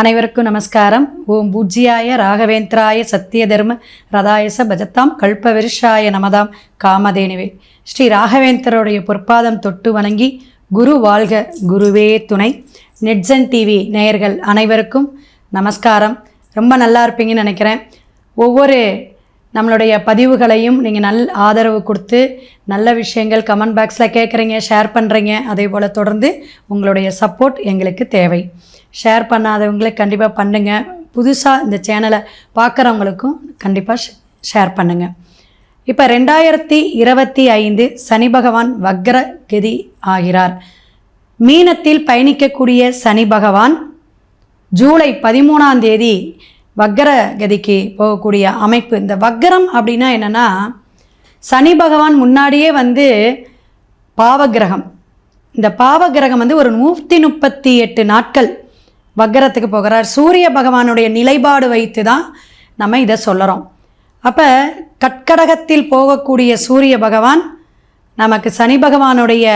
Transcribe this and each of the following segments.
அனைவருக்கும் நமஸ்காரம். ஓம் பூஜ்யாய ராகவேந்திராய சத்திய தர்ம ரதாயச பஜத்தாம் கல்பவிருஷாய நமதாம் காமதேனுவே. ஸ்ரீ ராகவேந்தருடைய பொற்பாதம் தொட்டு வணங்கி குரு வாழ்க குருவே துணை. நெட்ஸன் டிவி நேயர்கள் அனைவருக்கும் நமஸ்காரம். ரொம்ப நல்லா இருப்பீங்கன்னு நினைக்கிறேன். ஒவ்வொரு நம்மளுடைய பதிவுகளையும் நீங்கள் நல் ஆதரவு கொடுத்து நல்ல விஷயங்கள் கமெண்ட் பாக்ஸில் கேட்குறீங்க ஷேர் பண்ணுறீங்க அதே போல் தொடர்ந்து உங்களுடைய சப்போர்ட் எங்களுக்கு தேவை. ஷேர் பண்ணாதவங்களே கண்டிப்பாக பண்ணுங்கள் புதுசாக இந்த சேனலை பார்க்குறவங்களுக்கும் கண்டிப்பாக ஷேர் பண்ணுங்கள் இப்போ ரெண்டாயிரத்தி இருபத்தி ஐந்து சனி பகவான் வக்ர கதி ஆகிறார். மீனத்தில் பயணிக்கக்கூடிய சனி பகவான் ஜூலை பதிமூணாம் தேதி வக்கர கதிக்கு போகக்கூடிய அமைப்பு. இந்த வக்கரம் அப்படின்னா என்னென்னா சனி பகவான் முன்னாடியே வந்து பாவகிரகம் இந்த பாவகிரகம் வந்து ஒரு நூற்றி முப்பத்தி எட்டு நாட்கள் வக்கரத்துக்கு போகிறார். சூரிய பகவானுடைய நிலைப்பாடு வைத்து தான் நம்ம இதை சொல்லுறோம். அப்போ கட்கடகத்தில் போகக்கூடிய சூரிய பகவான் நமக்கு சனி பகவானுடைய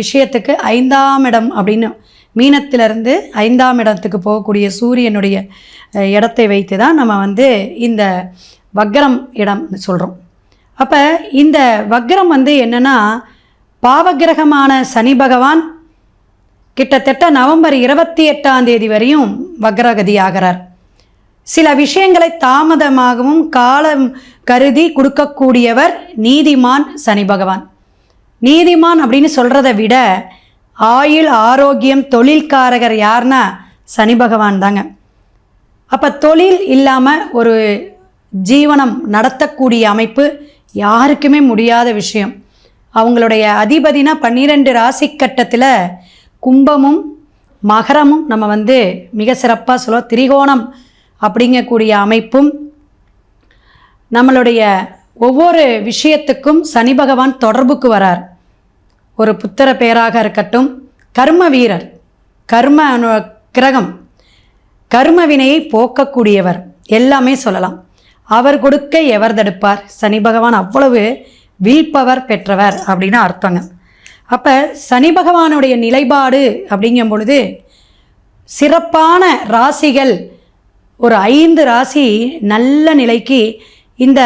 விஷயத்துக்கு ஐந்தாம் இடம் அப்படின்னு மீனத்திலிருந்து ஐந்தாம் இடத்துக்கு போகக்கூடிய சூரியனுடைய இடத்தை வைத்து தான் நம்ம வந்து இந்த வக்ரம் இடம் சொல்கிறோம் அப்போ இந்த வக்ரம் வந்து என்னென்னா பாவகிரகமான சனி பகவான் கிட்டத்தட்ட நவம்பர் இருபத்தி எட்டாம் தேதி வரையும் வக்ரகதி ஆகிறார். சில விஷயங்களை தாமதமாகவும் காலம் கருதி கொடுக்கக்கூடியவர் நீதிமான் சனி பகவான். நீதிமான் அப்படின்னு சொல்கிறத விட ஆயுள் ஆரோக்கியம் தொழில்காரகர் யாருன்னா சனி பகவான் தாங்க. அப்போ தொழில் இல்லாமல் ஒரு ஜீவனம் நடத்தக்கூடிய அமைப்பு யாருக்குமே முடியாத விஷயம். அவங்களுடைய அதிபதினா பன்னிரெண்டு ராசி கட்டத்தில் கும்பமும் மகரமும் நம்ம வந்து மிக சிறப்பாக சொல்லுவோம் திரிகோணம் அப்படிங்கக்கூடிய அமைப்பும் நம்மளுடைய ஒவ்வொரு விஷயத்துக்கும் சனி பகவான் தொடர்புக்கு வரார். ஒரு புத்திர பேராக இருக்கட்டும் கர்ம வீரர் கர்ம அனு- கிரகம் கர்ம வினையை போக்கக்கூடியவர் எல்லாமே சொல்லலாம். அவர் கொடுக்க எவர் தடுப்பார்? சனி பகவான் அவ்வளவு வீழ்பவர் பெற்றவர் அப்படின்னு அர்த்தங்க. அப்போ சனி பகவானுடைய நிலைப்பாடு அப்படிங்கும் பொழுது சிறப்பான ராசிகள் ஒரு ஐந்து ராசி நல்ல நிலைக்கு இந்த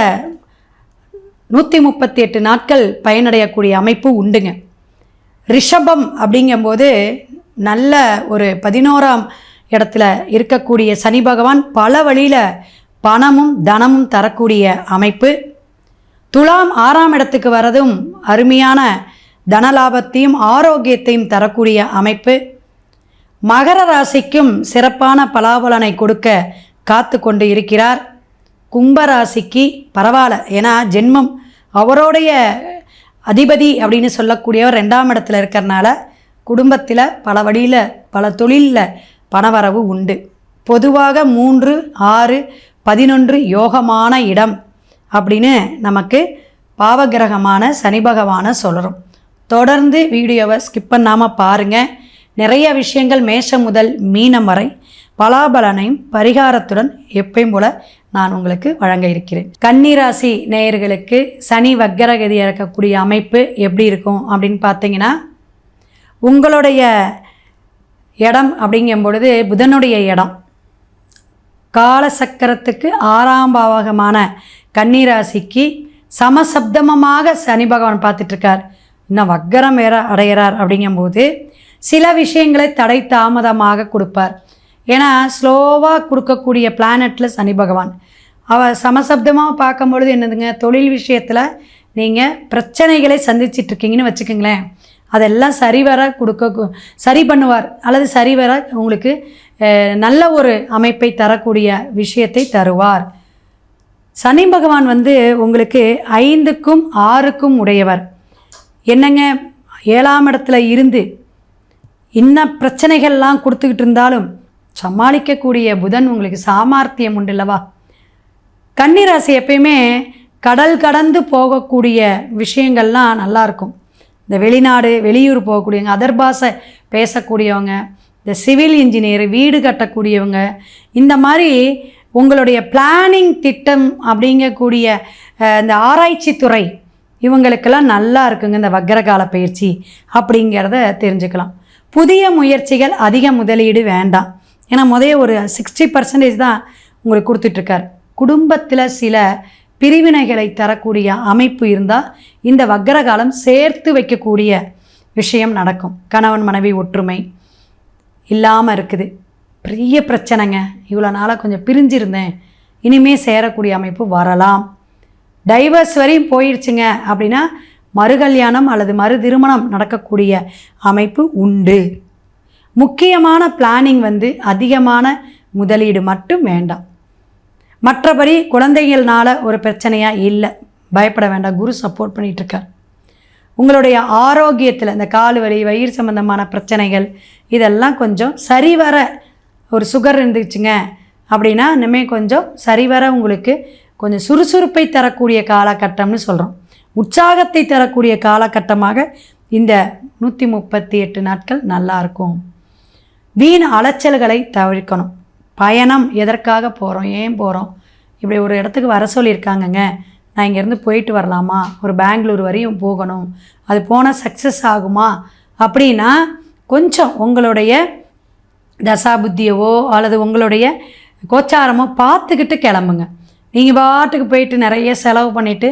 நூற்றி முப்பத்தி எட்டு நாட்கள் பயனடையக்கூடிய அமைப்பு உண்டுங்க. ரிஷபம் அப்படிங்கும்போது நல்ல ஒரு பதினோராம் இடத்துல இருக்கக்கூடிய சனி பகவான் பல வழியில் பணமும் தனமும் தரக்கூடிய அமைப்பு. துலாம் ஆறாம் இடத்துக்கு வரதும் அருமையான தனலாபத்தையும் ஆரோக்கியத்தையும் தரக்கூடிய அமைப்பு. மகர ராசிக்கும் சிறப்பான பலாபலனை கொடுக்க காத்து கொண்டு இருக்கிறார். கும்பராசிக்கு பரவாயில்ல. ஏன்னா ஜென்மம் அவருடைய அதிபதி அப்படின்னு சொல்லக்கூடியவர் ரெண்டாம் இடத்துல இருக்கிறனால குடும்பத்தில் பல வழியில் பல தொழிலில் பணவரவு உண்டு. பொதுவாக மூன்று ஆறு பதினொன்று யோகமான இடம் அப்படின்னு நமக்கு பாவகிரகமான சனி பகவானை சொல்கிறோம் தொடர்ந்து வீடியோவை ஸ்கிப் பண்ணாமல் பாருங்கள் நிறைய விஷயங்கள் மேஷம் முதல் மீனம் வரை பலாபலனையும் பரிகாரத்துடன் எப்பயும் போல நான் உங்களுக்கு வழங்க இருக்கிறேன். கன்னிராசி நேயர்களுக்கு சனி வக்கரகதி இறக்கக்கூடிய அமைப்பு எப்படி இருக்கும் அப்படின்னு பார்த்தீங்கன்னா உங்களுடைய இடம் அப்படிங்கும் பொழுது புதனுடைய இடம். காலசக்கரத்துக்கு ஆறாம் பாவகமான கன்னிராசிக்கு சமசப்தமமாக சனி பகவான் பார்த்துட்ருக்கார் இன்னும் வக்கரம் ஏற அடைகிறார் அப்படிங்கும்போது சில விஷயங்களை தடை தாமதமாக கொடுப்பார். ஏன்னா ஸ்லோவாக கொடுக்கக்கூடிய பிளானட்டில் சனி பகவான். அவர் சமசப்தமாக பார்க்கும்பொழுது என்னதுங்க தொழில் விஷயத்தில் நீங்கள் பிரச்சனைகளை சந்திச்சிட்டு இருக்கீங்கன்னு வச்சுக்கோங்களேன். அதெல்லாம் சரிவர கொடுக்க சரி பண்ணுவார். அல்லது சரிவர உங்களுக்கு நல்ல ஒரு அமைப்பை தரக்கூடிய விஷயத்தை தருவார். சனி பகவான் வந்து உங்களுக்கு ஐந்துக்கும் ஆறுக்கும் உடையவர். என்னங்க? ஏழாம் இடத்துல இருந்து இன்ன பிரச்சனைகள்லாம் கொடுத்துக்கிட்டு இருந்தாலும் சமாளிக்கக்கூடிய புதன் உங்களுக்கு சாமர்த்தியம் உண்டு அல்லவா கன்னிராசி எப்பயுமே கடல் கடந்து போகக்கூடிய விஷயங்கள்லாம் நல்லாயிருக்கும். இந்த வெளிநாடு வெளியூர் போகக்கூடியவங்க அதர் பாஷை பேசக்கூடியவங்க இந்த சிவில் இன்ஜினியர் வீடு கட்டக்கூடியவங்க இந்த மாதிரி உங்களுடைய பிளானிங் திட்டம் அப்படிங்கக்கூடிய இந்த ஆராய்ச்சி துறை இவங்களுக்கெல்லாம் நல்லா இருக்குங்க இந்த வக்கரகால பயிற்சி அப்படிங்கிறத தெரிஞ்சுக்கலாம். புதிய முயற்சிகள் அதிக முதலீடு வேண்டாம். ஏன்னா முதல்ல ஒரு சிக்ஸ்டி பர்சன்டேஜ் தான் உங்களுக்கு கொடுத்துட்ருக்கார். குடும்பத்தில் சில பிரிவினைகளை தரக்கூடிய அமைப்பு இருந்தால் இந்த வக்கரகாலம் சேர்த்து வைக்கக்கூடிய விஷயம் நடக்கும். கணவன் மனைவி ஒற்றுமை இல்லாமல் இருக்குது. பெரிய பிரச்சனைங்க. இவ்வளோ நாளாக கொஞ்சம் பிரிஞ்சிருந்தேன். இனிமே சேரக்கூடிய அமைப்பு வரலாம். டைவர்ஸ் வரையும் போயிடுச்சுங்க அப்படின்னா மறுகல்யாணம் அல்லது மறு திருமணம் நடக்கக்கூடிய அமைப்பு உண்டு. முக்கியமான பிளானிங் வந்து அதிகமான முதலீடு மட்டும் வேண்டாம். மற்றபடி குழந்தைகள்னால ஒரு பிரச்சனையாக இல்லை. பயப்பட வேண்டாம். குரு சப்போர்ட் பண்ணிகிட்ருக்கார் உங்களுடைய ஆரோக்கியத்தில் இந்த கால் வலி வயிறு சம்பந்தமான பிரச்சனைகள் இதெல்லாம் கொஞ்சம் சரிவர ஒரு சுகர் இருந்துச்சுங்க அப்படின்னா இனிமே கொஞ்சம் சரிவர உங்களுக்கு கொஞ்சம் சுறுசுறுப்பை தரக்கூடிய காலகட்டம்னு சொல்கிறோம் உற்சாகத்தை தரக்கூடிய காலகட்டமாக இந்த நூற்றி முப்பத்தி எட்டு நாட்கள் நல்லா இருக்கும். வீண் அலைச்சல்களை தவிர்க்கணும். பயணம் எதற்காக போகிறோம் ஏன் போகிறோம் இப்படி ஒரு இடத்துக்கு வர சொல்லியிருக்காங்கங்க. நான் இங்கேருந்து போயிட்டு வரலாமா? ஒரு பெங்களூர் வரையும் போகணும். அது போனால் சக்ஸஸ் ஆகுமா? அப்படின்னா கொஞ்சம் உங்களுடைய தசாபுத்தியவோ அல்லது உங்களுடைய கோச்சாரமோ பார்த்துக்கிட்டு கிளம்புங்க. நீங்கள் பாட்டுக்கு போயிட்டு நிறைய செலவு பண்ணிவிட்டு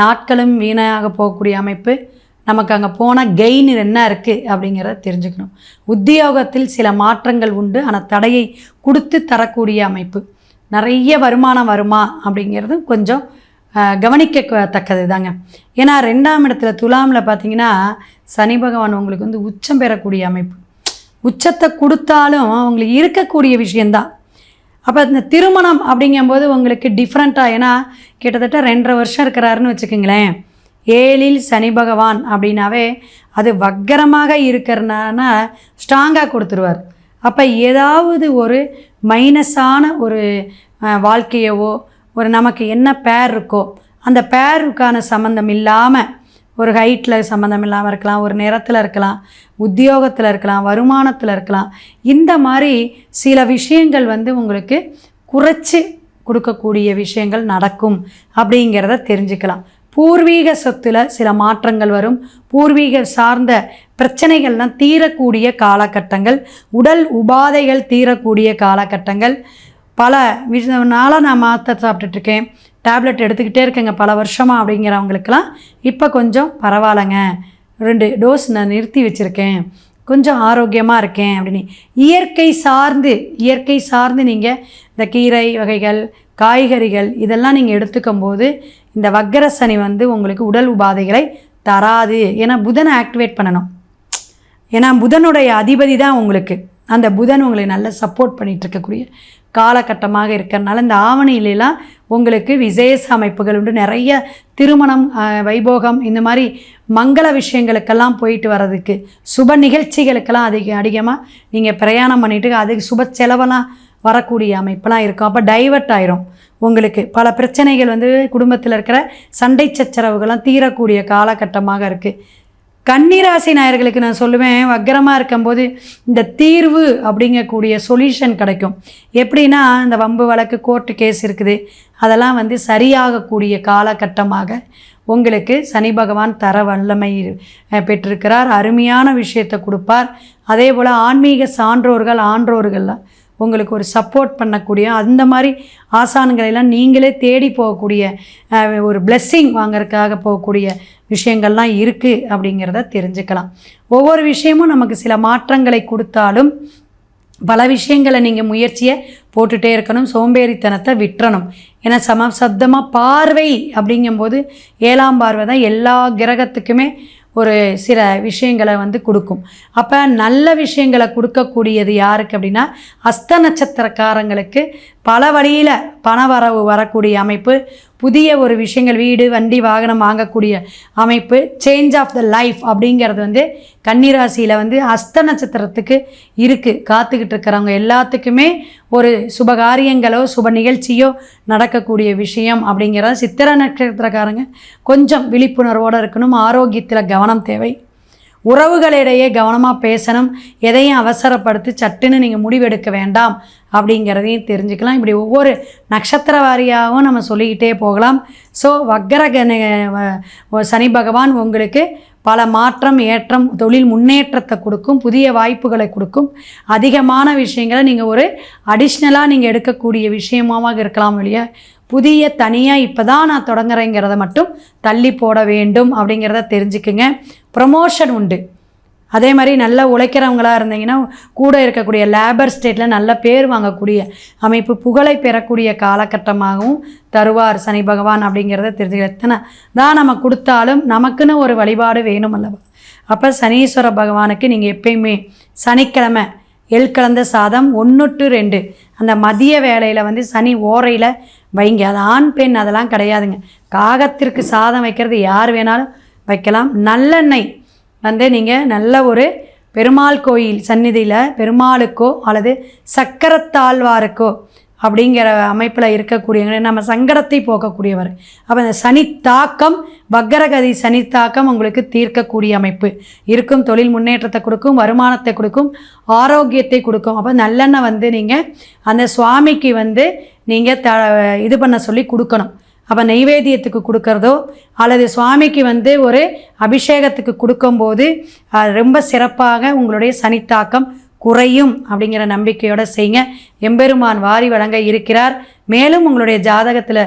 நாட்களும் வீணாக போகக்கூடிய அமைப்பு நமக்கு அங்கே போனால் கெயின் என்ன இருக்குது அப்படிங்கிறத தெரிஞ்சுக்கணும். உத்தியோகத்தில் சில மாற்றங்கள் உண்டு. ஆனால் தடையை கொடுத்து தரக்கூடிய அமைப்பு. நிறைய வருமானம் வருமா அப்படிங்கிறது கொஞ்சம் கவனிக்கத்தக்கது தாங்க ஏன்னா ரெண்டாம் இடத்துல துலாமில் பார்த்தீங்கன்னா சனி பகவான் உங்களுக்கு வந்து உச்சம் பெறக்கூடிய அமைப்பு. உச்சத்தை கொடுத்தாலும் அவங்களுக்கு இருக்கக்கூடிய விஷயந்தான் அப்போ இந்த திருமணம் அப்படிங்கும்போது உங்களுக்கு டிஃப்ரெண்ட்டாக ஏன்னா கிட்டத்தட்ட ரெண்டரை வருஷம் இருக்கிறாருன்னு வச்சுக்கோங்களேன். ஏழில் சனி பகவான் அப்படின்னாவே அது வக்கரமாக இருக்கிறனா ஸ்ட்ராங்காக கொடுத்துருவார். அப்போ ஏதாவது ஒரு மைனஸான ஒரு வாழ்க்கையவோ ஒரு நமக்கு என்ன பேர் இருக்கோ அந்த பேருக்கான சம்மந்தம் இல்லாமல் ஒரு ஹைட்டில் சம்மந்தம் இல்லாமல் இருக்கலாம் ஒரு நிறத்தில் இருக்கலாம் உத்தியோகத்தில் இருக்கலாம் வருமானத்தில் இருக்கலாம். இந்த மாதிரி சில விஷயங்கள் வந்து உங்களுக்கு குறைச்சி கொடுக்கக்கூடிய விஷயங்கள் நடக்கும் அப்படிங்கிறத தெரிஞ்சுக்கலாம். பூர்வீக சொத்தில் சில மாற்றங்கள் வரும். பூர்வீக சார்ந்த பிரச்சனைகள்லாம் தீரக்கூடிய காலகட்டங்கள் உடல் உபாதைகள் தீரக்கூடிய காலகட்டங்கள். பல நாளாக நான் மாற்ற சாப்பிட்டுட்ருக்கேன் டேப்லெட் எடுத்துக்கிட்டே இருக்கேங்க. பல வருஷமாக அப்படிங்கிறவங்களுக்கெல்லாம் இப்போ கொஞ்சம் பரவாயில்லைங்க. ரெண்டு டோஸ் நான் நிறுத்தி வச்சுருக்கேன். கொஞ்சம் ஆரோக்கியமாக இருக்கேன் அப்படின்னு. இயற்கை சார்ந்து இயற்கை சார்ந்து நீங்கள் இந்த கீரை வகைகள் காய்கறிகள் இதெல்லாம் நீங்கள் எடுத்துக்கும் போது இந்த வக்கர சனி வந்து உங்களுக்கு உடல் உபாதைகளை தராது. ஏன்னா புதனை ஆக்டிவேட் பண்ணணும். ஏன்னா புதனுடைய அதிபதி தான் உங்களுக்கு. அந்த புதன் உங்களை நல்லா சப்போர்ட் பண்ணிகிட்ருக்கக்கூடிய காலகட்டமாக இருக்கிறனால இந்த ஆவணியிலலாம் உங்களுக்கு விசேஷ அமைப்புகள் உண்டு. நிறைய திருமணம் வைபோகம் இந்த மாதிரி மங்கள விஷயங்களுக்கெல்லாம் போயிட்டு வர்றதுக்கு சுப நிகழ்ச்சிகளுக்கெல்லாம் அதிக அதிகமாக நீங்கள் பிரயாணம் பண்ணிட்டு அதுக்கு சுப செலவெல்லாம் வரக்கூடிய அமைப்பெல்லாம் இருக்கும். அப்போ டைவர்ட் ஆயிரும் உங்களுக்கு. பல பிரச்சனைகள் வந்து குடும்பத்தில் இருக்கிற சண்டை சச்சரவுகள்லாம் தீரக்கூடிய காலகட்டமாக இருக்குது கன்னிராசி நாயர்களுக்கு நான் சொல்லுவேன் வக்கரமாக இருக்கும்போது இந்த தீர்வு அப்படிங்கக்கூடிய சொல்யூஷன் கிடைக்கும். எப்படின்னா இந்த வம்பு வழக்கு கோர்ட்டு கேஸ் இருக்குது. அதெல்லாம் வந்து சரியாகக்கூடிய காலகட்டமாக உங்களுக்கு சனி பகவான் தர வல்லமை பெற்றிருக்கிறார். அருமையான விஷயத்தை கொடுப்பார். அதே போல் ஆன்மீக சான்றோர்கள் ஆன்றோர்கள்லாம் உங்களுக்கு ஒரு சப்போர்ட் பண்ணக்கூடிய அந்த மாதிரி ஆசான்களை எல்லாம் நீங்களே தேடி போகக்கூடிய ஒரு பிளெஸ்ஸிங் வாங்கறதுக்காக போகக்கூடிய விஷயங்கள்லாம் இருக்குது அப்படிங்கிறத தெரிஞ்சுக்கலாம். ஒவ்வொரு விஷயமும் நமக்கு சில மாற்றங்களை கொடுத்தாலும் பல விஷயங்களை நீங்கள் முயற்சியை போட்டுகிட்டே இருக்கணும் சோம்பேறித்தனத்தை விட்டுறணும். ஏன்னா சம சப்தமாக பார்வை அப்படிங்கும்போது ஏழாம் பார்வை தான் எல்லா கிரகத்துக்குமே ஒரு சில விஷயங்களை வந்து கொடுக்கும். அப்போ நல்ல விஷயங்களை கொடுக்கக்கூடியது யாருக்கு அப்படின்னா அஸ்த நட்சத்திரக்காரங்களுக்கு பல வழியில் பண வரவு வரக்கூடிய அமைப்பு புதிய ஒரு விஷயங்கள் வீடு வண்டி வாகனம் வாங்கக்கூடிய அமைப்பு சேஞ்ச் ஆஃப் த லைஃப் அப்படிங்கிறது வந்து கன்னிராசியில் வந்து அஸ்த நட்சத்திரத்துக்கு இருக்குது காத்துக்கிட்டு இருக்கிறவங்க எல்லாத்துக்குமே ஒரு சுபகாரியங்களோ சுப நிகழ்ச்சியோ நடக்கக்கூடிய விஷயம் அப்படிங்கிறத சித்திர நட்சத்திரக்காரங்க கொஞ்சம் விழிப்புணர்வோடு இருக்கணும். ஆரோக்கியத்தில் கவனம் தேவை. உறவுகளிடையே கவனமாக பேசணும் எதையும் அவசரப்படுத்தி சட்டுன்னு நீங்கள் முடிவெடுக்க வேண்டாம் அப்படிங்கிறதையும் தெரிஞ்சுக்கலாம். இப்படி ஒவ்வொரு நட்சத்திர வாரியாகவும் நம்ம சொல்லிக்கிட்டே போகலாம். ஸோ வக்கர கண- சனி பகவான் உங்களுக்கு பல மாற்றம் ஏற்றம் தொழில் முன்னேற்றத்தை கொடுக்கும் புதிய வாய்ப்புகளை கொடுக்கும். அதிகமான விஷயங்களை நீங்கள் ஒரு அடிஷ்னலாக நீங்கள் எடுக்கக்கூடிய விஷயமாக இருக்கலாம் இல்லையா? புதிய தனியாக இப்போ தான் நான் தொடங்குறேங்கிறத மட்டும் தள்ளி போட வேண்டும் அப்படிங்கிறத தெரிஞ்சுக்குங்க. ப்ரமோஷன் உண்டு. அதே மாதிரி நல்லா உழைக்கிறவங்களா இருந்தீங்கன்னா கூட இருக்கக்கூடிய லேபர் ஸ்டேட்டில் நல்ல பேர் வாங்கக்கூடிய அமைப்பு புகழை பெறக்கூடிய காலகட்டமாகவும் தருவார் சனி பகவான் அப்படிங்கிறத தெரிஞ்சுக்கிற எத்தனை தான் நம்ம கொடுத்தாலும் நமக்குன்னு ஒரு வழிபாடு வேணும் அல்லவா? அப்போ சனீஸ்வர பகவானுக்கு நீங்கள் எப்பயுமே சனிக்கிழமை எள் கலந்த சாதம் ஒன்று டு ரெண்டு. அந்த மதிய வேலையில் வந்து சனி ஓரையில் வைங்க. அது ஆண் பெண் அதெல்லாம் கிடையாதுங்க. காகத்திற்கு சாதம் வைக்கிறது யார் வேணாலும் வைக்கலாம். நல்லெண்ணெய் வந்து நீங்கள் நல்ல ஒரு பெருமாள் கோயில் சந்நிதியில் பெருமாளுக்கோ அல்லது சக்கரத்தாழ்வாருக்கோ அப்படிங்கிற அமைப்பில் இருக்கக்கூடியவங்க நம்ம சங்கடத்தை போக்கக்கூடியவர். அப்போ இந்த சனி தாக்கம் வக்கரகதி சனி தாக்கம் உங்களுக்கு தீர்க்கக்கூடிய அமைப்பு. இருக்கும் தொழில் முன்னேற்றத்தை கொடுக்கும் வருமானத்தை கொடுக்கும் ஆரோக்கியத்தை கொடுக்கும். அப்போ நல்லெண்ணெய் வந்து நீங்கள் அந்த சுவாமிக்கு வந்து நீங்கள் த இது பண்ண சொல்லி கொடுக்கணும். அப்போ நெய்வேத்தியத்துக்கு கொடுக்கறதோ அல்லது சுவாமிக்கு வந்து ஒரு அபிஷேகத்துக்கு கொடுக்கும்போது ரொம்ப சிறப்பாக உங்களுடைய சனித்தாக்கம் குறையும் அப்படிங்கிற நம்பிக்கையோடு செய்யுங்க. எம்பெருமான் வாரி வழங்க இருக்கிறார். மேலும் உங்களுடைய ஜாதகத்தில்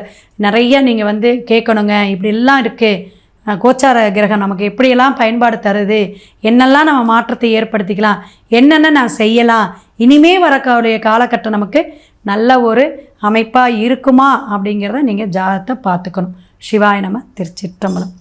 நிறைய நீங்கள் வந்து கேட்கணுங்க. இப்படிலாம் இருக்குது கோச்சார கிரகம் நமக்கு எப்படியெல்லாம் பயன்பாடு தருது? என்னெல்லாம் நம்ம மாற்றத்தை ஏற்படுத்திக்கலாம்? என்னென்ன நான் செய்யலாம்? இனிமே வரக்கூடிய காலகட்டம் நமக்கு நல்ல ஒரு அமைப்பாக இருக்குமா அப்படிங்கிறத நீங்கள் ஜாதகத்தை பார்த்துக்கணும். சிவாய நம திருச்சிற்றம்பலம்.